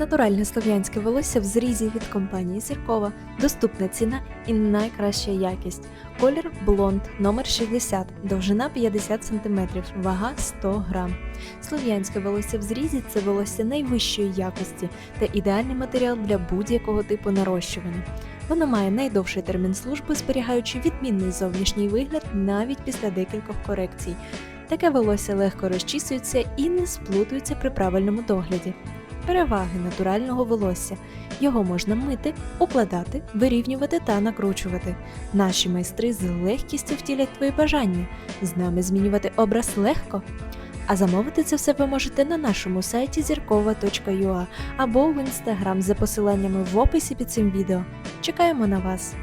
Натуральне слов'янське волосся в зрізі від компанії Зіркова. Доступна ціна і найкраща якість. Колір блонд номер 60, довжина 50 см, вага 100 грам. Слов'янське волосся в зрізі це волосся найвищої якості та ідеальний матеріал для будь-якого типу нарощування. Воно має найдовший термін служби, зберігаючи відмінний зовнішній вигляд навіть після декількох корекцій. Таке волосся легко розчісується і не сплутується при правильному догляді. Переваги натурального волосся. Його можна мити, укладати, вирівнювати та накручувати. Наші майстри з легкістю втілять твої бажання. З нами змінювати образ легко. А замовити це все ви можете на нашому сайті зіркова.ua або в інстаграм за посиланнями в описі під цим відео. Чекаємо на вас!